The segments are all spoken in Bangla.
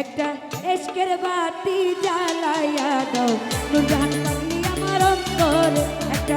একটা এসকের বাতি জ্বালাইয়া দাও। নুরজাহান পাগলি আমার অন্তরে একটা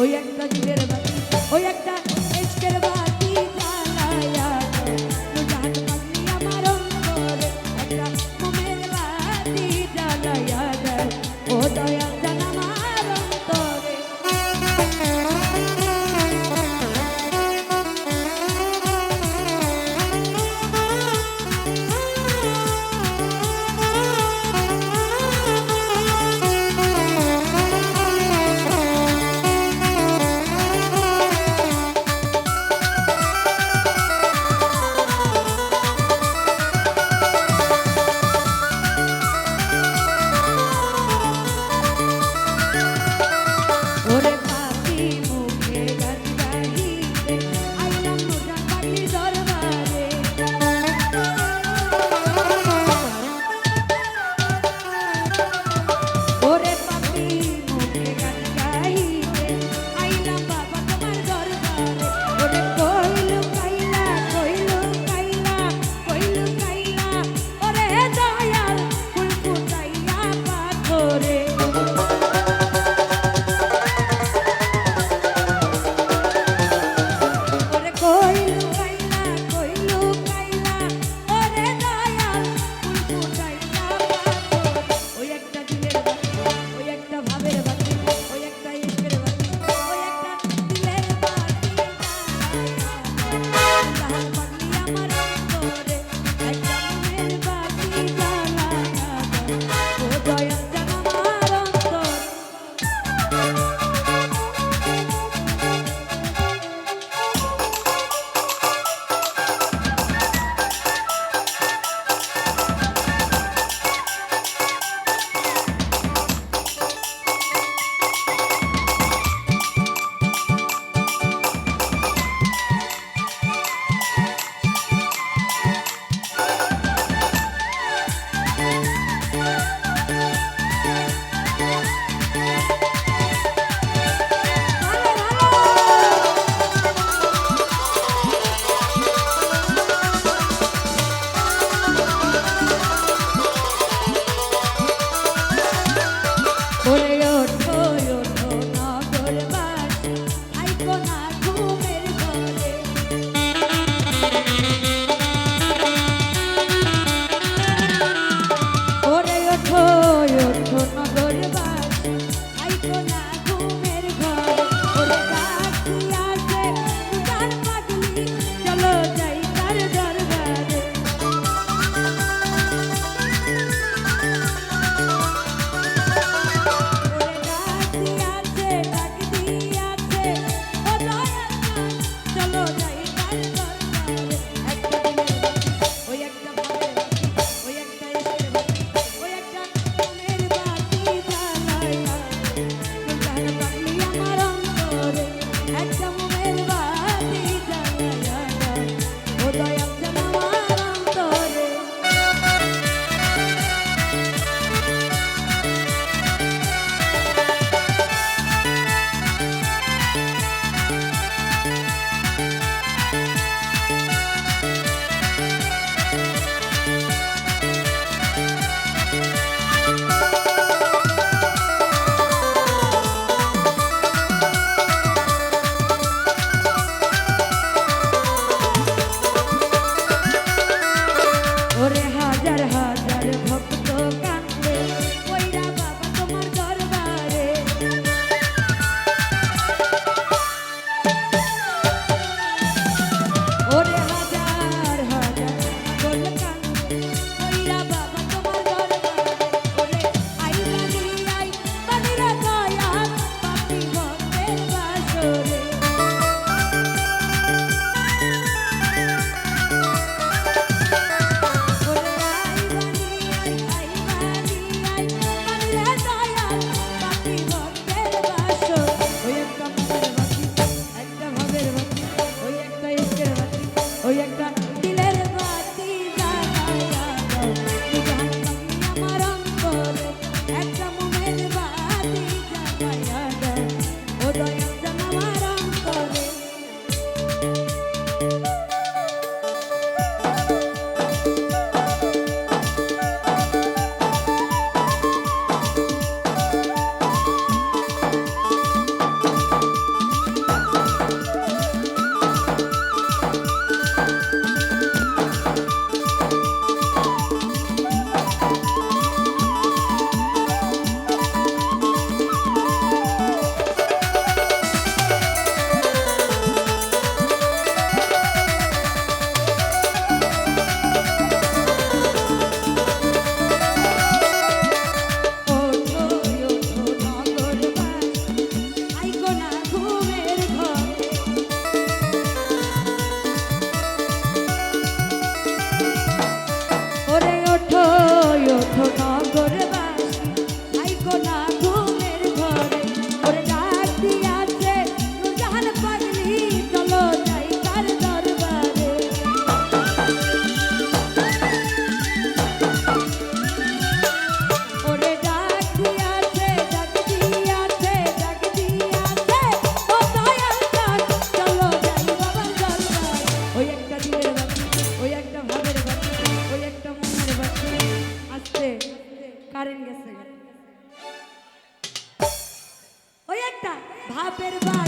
ওই একটা দিনের ওই একটা ভাবের বা